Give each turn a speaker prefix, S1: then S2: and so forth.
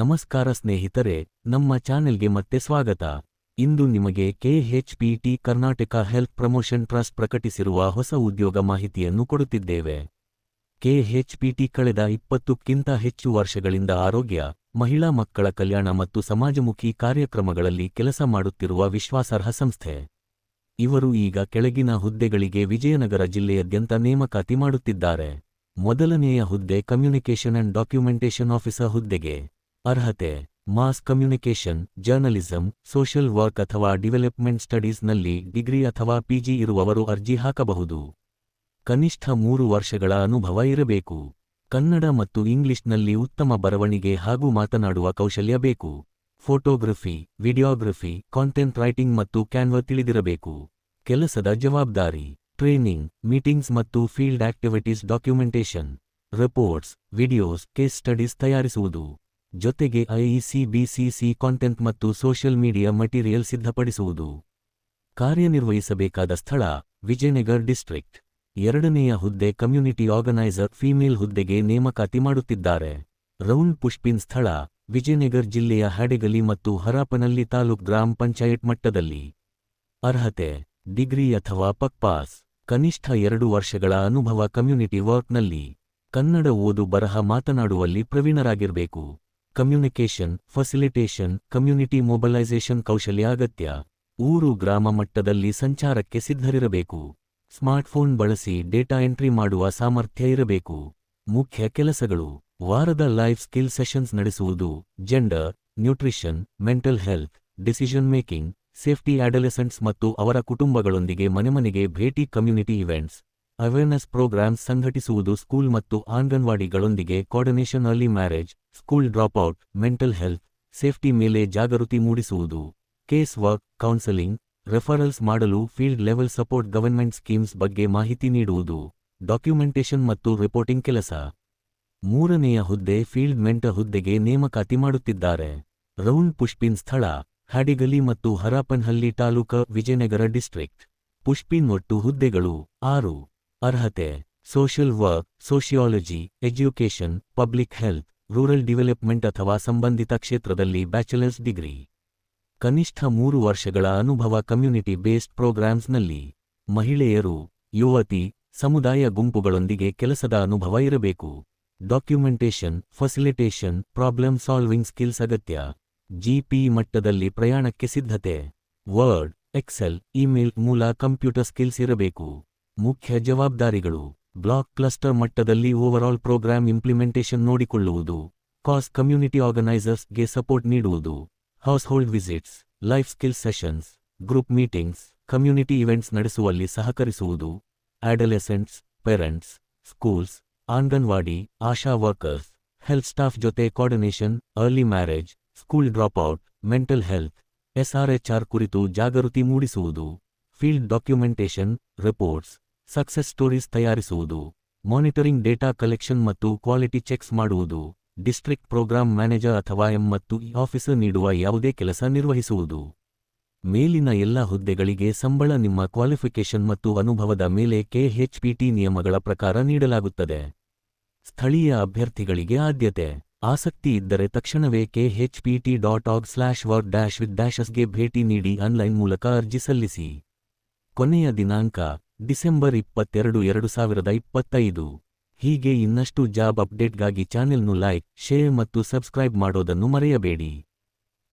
S1: ನಮಸ್ಕಾರ ಸ್ನೇಹಿತರೆ, ನಮ್ಮ ಚಾನೆಲ್ಗೆ ಮತ್ತೆ ಸ್ವಾಗತ. ಇಂದು ನಿಮಗೆ KHPT Karnataka health promotion trust ಪ್ರಕಟಿಸಿರುವ ಹೊಸ ಉದ್ಯೋಗ ಮಾಹಿತಿಯನ್ನು ಕೊಡುತ್ತಿದ್ದೇವೆ. ಕೆಎಚ್ಪಿಟಿ ಕಳೆದ ಇಪ್ಪತ್ತಕ್ಕಿಂತ ಹೆಚ್ಚು ವರ್ಷಗಳಿಂದ ಆರೋಗ್ಯ, ಮಹಿಳಾ ಮಕ್ಕಳ ಕಲ್ಯಾಣ ಮತ್ತು ಸಮಾಜಮುಖಿ ಕಾರ್ಯಕ್ರಮಗಳಲ್ಲಿ ಕೆಲಸ ಮಾಡುತ್ತಿರುವ ವಿಶ್ವಾಸಾರ್ಹ ಸಂಸ್ಥೆ. ಇವರು ಈಗ ಕೆಳಗಿನ ಹುದ್ದೆಗಳಿಗೆ ವಿಜಯನಗರ ಜಿಲ್ಲೆಯಾದ್ಯಂತ ನೇಮಕಾತಿ ಮಾಡುತ್ತಿದ್ದಾರೆ. ಮೊದಲನೆಯ ಹುದ್ದೆ ಕಮ್ಯುನಿಕೇಷನ್ ಅಂಡ್ ಡಾಕ್ಯುಮೆಂಟೇಷನ್ ಆಫೀಸರ್ ಹುದ್ದೆಗೆ. ಅರ್ಹತೆ, mass communication, journalism, social work ಅಥವಾ ಡಿವೆಲಪ್ಮೆಂಟ್ ಸ್ಟಡೀಸ್ನಲ್ಲಿ ಡಿಗ್ರಿ ಅಥವಾ ಪಿಜಿ ಇರುವವರು ಅರ್ಜಿ ಹಾಕಬಹುದು. ಕನಿಷ್ಠ ಮೂರು ವರ್ಷಗಳ ಅನುಭವ ಇರಬೇಕು. ಕನ್ನಡ ಮತ್ತು ಇಂಗ್ಲಿಷ್ನಲ್ಲಿ ಉತ್ತಮ ಬರವಣಿಗೆ ಹಾಗೂ ಮಾತನಾಡುವ ಕೌಶಲ್ಯ ಬೇಕು. ಫೋಟೋಗ್ರಫಿ, ವಿಡಿಯೋಗ್ರಫಿ ಕಾಂಟೆಂಟ್ ರೈಟಿಂಗ್ ಮತ್ತು ಕ್ಯಾನ್ವ ತಿಳಿದಿರಬೇಕು. ಕೆಲಸದ ಜವಾಬ್ದಾರಿ ಟ್ರೈನಿಂಗ್ ಮೀಟಿಂಗ್ಸ್ ಮತ್ತು field activities documentation reports videos case studies ತಯಾರಿಸುವುದು. ಜೊತೆಗೆ ಐಇಸಿಬಿಸಿಸಿ ಕಾಂಟೆಂಟ್ ಮತ್ತು ಸೋಷಿಯಲ್ ಮೀಡಿಯಾ ಮಟೀರಿಯಲ್ ಸಿದ್ಧಪಡಿಸುವುದು. ಕಾರ್ಯನಿರ್ವಹಿಸಬೇಕಾದ ಸ್ಥಳ, ವಿಜಯನಗರ್ ಡಿಸ್ಟ್ರಿಕ್ಟ್ ಎರಡನೆಯ ಹುದ್ದೆ ಕಮ್ಯುನಿಟಿ ಆರ್ಗನೈಸರ್ ಫೀಮೇಲ್ ಹುದ್ದೆಗೆ ನೇಮಕಾತಿ ಮಾಡುತ್ತಿದ್ದಾರೆ. ರೌಂಡ್ ಪುಷ್ಪಿನ್ ಸ್ಥಳ, ವಿಜಯನಗರ್ ಜಿಲ್ಲೆಯ ಹಾಡೆಗಲಿ ಮತ್ತು ಹರಾಪನಲ್ಲಿ ತಾಲೂಕ್ ಗ್ರಾಮ ಪಂಚಾಯತ್ ಮಟ್ಟದಲ್ಲಿ. ಅರ್ಹತೆ, ಡಿಗ್ರಿ ಅಥವಾ ಪಕ್ಪಾಸ್ ಕನಿಷ್ಠ ಎರಡು ವರ್ಷಗಳ ಅನುಭವ ಕಮ್ಯುನಿಟಿ ವರ್ಕ್ನಲ್ಲಿ ಕನ್ನಡ ಓದು ಬರಹ ಮಾತನಾಡುವಲ್ಲಿ ಪ್ರವೀಣರಾಗಿರಬೇಕು. ಕಮ್ಯುನಿಕೇಷನ್, ಫಸಿಲಿಟೇಷನ್, ಕಮ್ಯುನಿಟಿ ಮೊಬಲೈಸೇಷನ್ ಕೌಶಲ್ಯ ಅಗತ್ಯ. ಊರು ಗ್ರಾಮ ಮಟ್ಟದಲ್ಲಿ ಸಂಚಾರಕ್ಕೆ ಸಿದ್ಧರಿರಬೇಕು. ಸ್ಮಾರ್ಟ್ಫೋನ್ ಬಳಸಿ ಡೇಟಾ ಎಂಟ್ರಿ ಮಾಡುವ ಸಾಮರ್ಥ್ಯ ಇರಬೇಕು. ಮುಖ್ಯ ಕೆಲಸಗಳು. ವಾರದ ಲೈಫ್ ಸ್ಕಿಲ್ ಸೆಷನ್ಸ್ ನಡೆಸುವುದು. Gender, nutrition, mental health, decision making, safety adolescents ಮತ್ತು ಅವರ ಕುಟುಂಬಗಳೊಂದಿಗೆ ಮನೆಮನೆಗೆ ಭೇಟಿ ಕಮ್ಯುನಿಟಿ ಇವೆಂಟ್ಸ್. ಅವೇರ್ನೆಸ್ ಪ್ರೋಗ್ರಾಮ್ಸ್ ಸಂಘಟಿಸುವುದು ಸ್ಕೂಲ್ ಮತ್ತು ಆಂಗನವಾಡಿಗಳೊಂದಿಗೆ coordination early marriage. School dropout mental health safety ಮೇಲೆ ಜಾಗೃತಿ ಮೂಡಿಸುವುದು. ಕೇಸ್ ವರ್ಕ್ ಕೌನ್ಸೆಲಿಂಗ್ ರೆಫರಲ್ಸ್ ಮಾಡಲು field level support government schemes ಬಗ್ಗೆ ಮಾಹಿತಿ ನೀಡುವುದು. ಡಾಕ್ಯುಮೆಂಟೇಷನ್ ಮತ್ತು ರಿಪೋರ್ಟಿಂಗ್ ಕೆಲಸ. ಮೂರನೆಯ ಹುದ್ದೆ ಫೀಲ್ಡ್ ಮೆಂಟ ಹುದ್ದೆಗೆ ನೇಮಕಾತಿ ಮಾಡುತ್ತಿದ್ದಾರೆ. ರೌಂಡ್ ಪುಷ್ಪಿನ್ ಸ್ಥಳ ಹ್ಯಾಡಿಗಲಿ ಮತ್ತು ಹರಾಪನ್ಹಳ್ಳಿ ತಾಲೂಕ ವಿಜಯನಗರ ಡಿಸ್ಟ್ರಿಕ್ಟ್ ಪುಷ್ಪಿನ್ ಒಟ್ಟು ಹುದ್ದೆಗಳು ಆರು. ಅರ್ಹತೆ social work sociology education public health rural development ಅಥವಾ ಸಂಬಂಧಿತ ಕ್ಷೇತ್ರದಲ್ಲಿ ಬ್ಯಾಚುಲರ್ಸ್ ಡಿಗ್ರಿ. ಕನಿಷ್ಠ ಮೂರು ವರ್ಷಗಳ ಅನುಭವ ಕಮ್ಯುನಿಟಿ ಬೇಸ್ಡ್ ಪ್ರೋಗ್ರಾಮ್ಸ್ನಲ್ಲಿ. ಮಹಿಳೆಯರು, ಯುವತಿ, ಸಮುದಾಯ ಗುಂಪುಗಳೊಂದಿಗೆ ಕೆಲಸದ ಅನುಭವ ಇರಬೇಕು. Documentation, facilitation, problem solving skills ಅಗತ್ಯ. ಜಿಪಿ ಮಟ್ಟದಲ್ಲಿ ಪ್ರಯಾಣಕ್ಕೆ ಸಿದ್ಧತೆ. ವರ್ಡ್, ಎಕ್ಸೆಲ್, ಇಮೇಲ್ ಮೂಲ ಕಂಪ್ಯೂಟರ್ ಸ್ಕಿಲ್ಸ್ ಇರಬೇಕು. ಮುಖ್ಯ ಜವಾಬ್ದಾರಿಗಳು. ಬ್ಲಾಕ್ ಕ್ಲಸ್ಟರ್ ಮಟ್ಟದಲ್ಲಿ ಓವರಾಲ್ ಪ್ರೋಗ್ರಾಂ ಇಂಪ್ಲಿಮೆಂಟೇಷನ್ ನೋಡಿಕೊಳ್ಳುವುದು ಕಾಸ್ ಕಮ್ಯುನಿಟಿ ಆರ್ಗನೈಸರ್ಸ್ಗೆ ಸಪೋರ್ಟ್ ನೀಡುವುದು household visits life skill sessions group meetings community events ನಡೆಸುವಲ್ಲಿ ಸಹಕರಿಸುವುದು adolescents parents schools anganwadi ASHA workers health staff ಜೊತೆ coordination early marriage school dropout mental health SRHR ಕುರಿತು ಜಾಗೃತಿ ಮೂಡಿಸುವುದು field documentation reports success stories ತಯಾರಿಸುವುದು, monitoring data collection ಮತ್ತು quality checks ಮಾಡುವುದು, district program manager ಅಥವಾ M ಮತ್ತು E officer ನೀಡುವ ಯಾವುದೇ ಕೆಲಸ ನಿರ್ವಹಿಸುವುದು. ಮೇಲಿನ ಎಲ್ಲ ಹುದ್ದೆಗಳಿಗೆ ಸಂಬಳ ನಿಮ್ಮ ಕ್ವಾಲಿಫಿಕೇಷನ್ ಮತ್ತು ಅನುಭವದ ಮೇಲೆ ಕೆಎಚ್ಪಿಟಿ ನಿಯಮಗಳ ಪ್ರಕಾರ ನೀಡಲಾಗುತ್ತದೆ. ಸ್ಥಳೀಯ ಅಭ್ಯರ್ಥಿಗಳಿಗೆ ಆದ್ಯತೆ, ಆಸಕ್ತಿ ಇದ್ದರೆ ತಕ್ಷಣವೇ KHPT dot org slash work dash with ಡ್ಯಾಶಸ್ಗೆ ಭೇಟಿ ನೀಡಿ ಆನ್ಲೈನ್ ಮೂಲಕ ಅರ್ಜಿ ಸಲ್ಲಿಸಿ. ಕೊನೆಯ ದಿನಾಂಕ ಡಿಸೆಂಬರ್ ಇಪ್ಪತ್ತೆರಡು, ಎರಡು ಸಾವಿರದ ಇಪ್ಪತ್ತೈದು. ಹೀಗೆ ಇನ್ನಷ್ಟು ಜಾಬ್ ಅಪ್ಡೇಟ್ಗಾಗಿ ಚಾನೆಲ್ನು ಲೈಕ್, ಶೇರ್ ಮತ್ತು ಸಬ್ಸ್ಕ್ರೈಬ್ ಮಾಡೋದನ್ನು ಮರೆಯಬೇಡಿ.